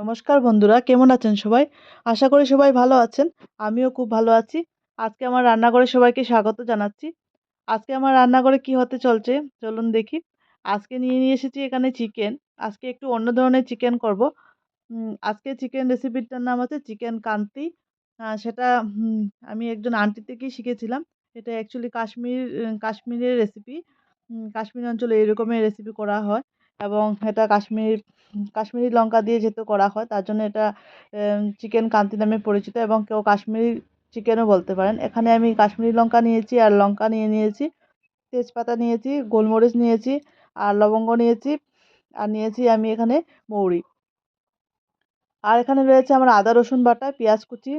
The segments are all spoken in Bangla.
নমস্কার বন্ধুরা, কেমন আছেন সবাই? আশা করি সবাই ভালো আছেন। আমিও খুব ভালো আছি। আজকে আমার রান্নাঘরে সবাইকে স্বাগত জানাচ্ছি। আজকে আমার রান্নাঘরে কি হতে চলছে, চলুন দেখি। আজকে নিয়ে নিয়ে এসেছি এখানে চিকেন। আজকে একটু অন্য ধরনের চিকেন করব। আজকে চিকেন রেসিপিটার নাম আছে চিকেন কান্তি। সেটা আমি একজন আন্টি থেকেই শিখেছিলাম। এটা অ্যাকচুয়ালি কাশ্মীর, কাশ্মীরের রেসিপি কাশ্মীর অঞ্চলে এরকমের রেসিপি করা হয়। এবং এটা কাশ্মীর, কাশ্মীরি লঙ্কা দিয়ে যেহেতু করা হয়, তার জন্য এটা চিকেন কান্তি নামে পরিচিত এবং কেউ কাশ্মীরি চিকেনও বলতে পারেন। এখানে আমি কাশ্মীরি লঙ্কা নিয়েছি আর লঙ্কা নিয়ে নিয়েছি, তেজপাতা নিয়েছি, গোলমরিচ নিয়েছি আর লবঙ্গ নিয়েছি আর নিয়েছি আমি এখানে মৌরি। আর এখানে রয়েছে আমার আদা রসুন বাটা, পেঁয়াজ কুচি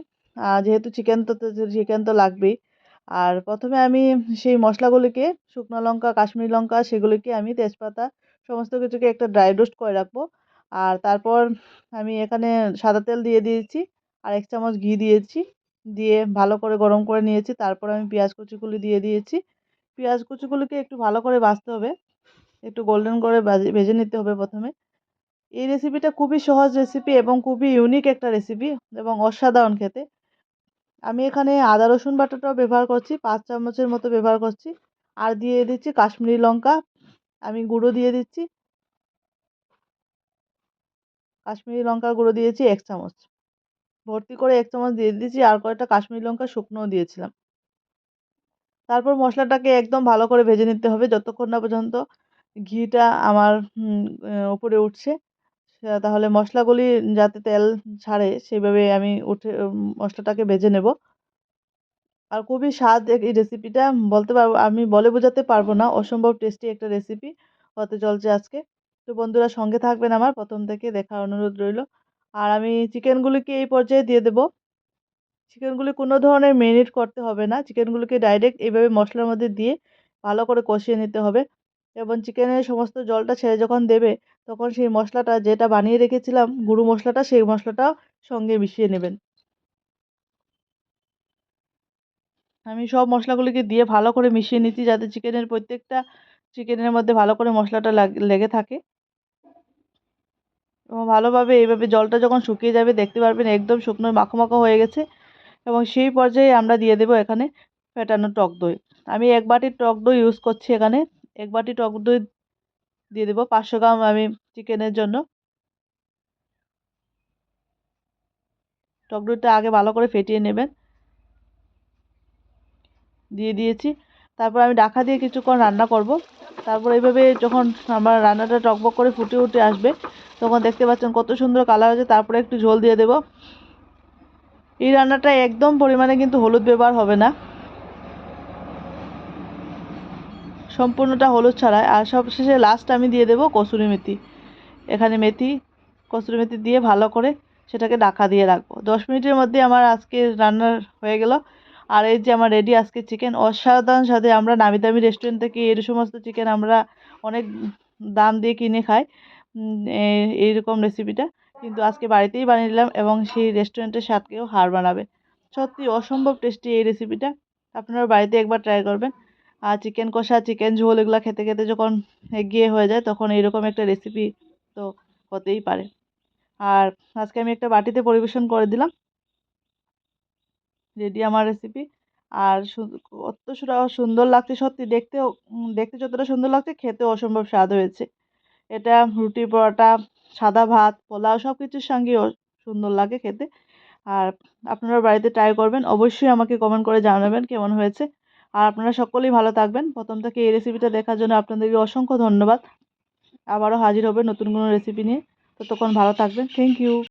যেহেতু চিকেন তো চিকেন তো লাগবেই। আর প্রথমে আমি সেই মশলাগুলিকে শুকনো লঙ্কা, কাশ্মীরি লঙ্কা সেগুলিকে আমি তেজপাতা সমস্ত কিছুকে একটা ড্রাই রোস্ট করে রাখব। আর তারপর আমি এখানে সাদা তেল দিয়ে দিয়েছি আর এক চামচ ঘি দিয়েছি, দিয়ে ভালো করে গরম করে নিয়েছি। তারপর আমি পেঁয়াজ কুচিগুলি দিয়ে দিয়েছি। পেঁয়াজ কুচিগুলিকে একটু ভালো করে ভাজতে হবে, একটু গোল্ডেন করে ভেজে নিতে হবে প্রথমে। এই রেসিপিটা খুবই সহজ রেসিপি এবং খুবই ইউনিক একটা রেসিপি এবং অসাধারণ খেতে। আমি এখানে আদা, রসুন বাটাটাও ব্যবহার করছি, পাঁচ চামচের মতো ব্যবহার করছি। আর দিয়ে দিচ্ছি কাশ্মীরি লঙ্কা, আমি গুঁড়ো দিয়ে দিচ্ছি। কাশ্মীরি লঙ্কার গুঁড়ো দিয়েছি এক চামচ। ভর্তি করে এক চামচ দিয়ে দিয়েছি, আর কয়েকটা কাশ্মীরি লঙ্কা শুকনোও দিয়েছিলাম। তারপর মশলাটাকে একদম ভালো করে ভেজে নিতে হবে, যতক্ষণ না পর্যন্ত ঘিটা আমার উপরে উঠছে। তাহলে মশলাগুলি যাতে তেল ছাড়ে সেইভাবে আমি উঠে মশলাটাকে ভেজে নেব। আর খুবই স্বাদ এই রেসিপিটা বলতে পারব, আমি বলে বোঝাতে পারব না, অসম্ভব টেস্টি একটা রেসিপি হতে চলছে আজকে। তো বন্ধুরা সঙ্গে থাকবেন আমার, প্রথম থেকে দেখার অনুরোধ রইল। আর আমি চিকেনগুলিকে এই পর্যায়ে দিয়ে দেবো। চিকেনগুলি কোনো ধরনের মেরিনেট করতে হবে না চিকেনগুলিকে ডাইরেক্ট এইভাবে মশলার মধ্যে দিয়ে ভালো করে কষিয়ে নিতে হবে। এবং চিকেনের সমস্ত জলটা ছেড়ে যখন দেবে, তখন সেই মশলাটা যেটা বানিয়ে রেখেছিলাম, গুঁড়ো মশলাটা, সেই মশলাটা সঙ্গে মিশিয়ে নেবেন। আমি সব মশলাগুলিকে দিয়ে ভালো করে মিশিয়ে নিচ্ছি যাতে চিকেনের প্রত্যেকটা চিকেনের মধ্যে ভালো করে মশলাটা লেগে থাকে। এবং ভালোভাবে এইভাবে জলটা যখন শুকিয়ে যাবে, দেখতে পারবেন একদম শুকনো মাখো মাখো হয়ে গেছে। এবং সেই পর্যায়ে আমরা দিয়ে দেবো এখানে ফেটানো টক দই। আমি এক বাটি টক দই ইউজ করছি এখানে। এক বাটি টক দই দিয়ে দেবো। পাঁচশো গ্রাম আমি চিকেনের জন্য। টক দইটা আগে ভালো করে ফেটিয়ে নেবেন। দিয়ে দিয়েছি। তারপর আমি ডাকা দিয়ে কিছুক্ষণ রান্না করব। তারপর এইভাবে যখন আমার রান্নাটা টকবক করে ফুটে উঠে আসবে, তখন দেখতে পাচ্ছেন কত সুন্দর কালার হয়েছে। তারপরে একটু ঝোল দিয়ে দেব। এই রান্নাটা একদম পরিমাণে কিন্তু হলুদ ব্যবহার হবে না। সম্পূর্ণটা হলুদ ছাড়াই। আর সবশেষে লাস্ট আমি দিয়ে দেবো কসুরি মেথি। এখানে মেথি, কসুরি মেথি দিয়ে ভালো করে সেটাকে ঢাকা দিয়ে রাখব। দশ মিনিটের মধ্যে আমার আজকে রান্না হয়ে গেল। আর এই যে আমার রেডি আজকে চিকেন অসাধারণ সাথে আমরা নামি দামি রেস্টুরেন্ট থেকে এই সমস্ত চিকেন আমরা অনেক দাম দিয়ে কিনে খাই। এইরকম রেসিপিটা কিন্তু আজকে বাড়িতেই বানিয়ে নিলাম এবং সেই রেস্টুরেন্টের স্বাদকেও হার বানাবে সত্যি অসম্ভব টেস্টি এই রেসিপিটা আপনারা বাড়িতে একবার ট্রাই করবেন। আর চিকেন কষা চিকেন ঝোল এগুলো খেতে খেতে যখন এগিয়ে হয়ে যায় তখন এইরকম একটা রেসিপি তো হতেই পারে। আর আজকে আমি একটা বাটিতে পরিবেশন করে দিলাম। রেডি আমার রেসিপি আর কত সুন্দর লাগছে সত্যি দেখতেও দেখতে যতটা সুন্দর লাগছে খেতেও অসম্ভব স্বাদ হয়েছে। এটা রুটি, পরোটা, সাদা ভাত, পোলাও সব কিছুর সঙ্গেও সুন্দর লাগে খেতে। আর আপনারা বাড়িতে ট্রাই করবেন, অবশ্যই আমাকে কমেন্ট করে জানাবেন কেমন হয়েছে। আর আপনারা সকলেই ভালো থাকবেন। প্রথম থেকে এই রেসিপিটা দেখার জন্য আপনাদেরকে অসংখ্য ধন্যবাদ। আবারও হাজির হবে নতুন কোনো রেসিপি নিয়ে। ততক্ষণ ভালো থাকবেন। Thank you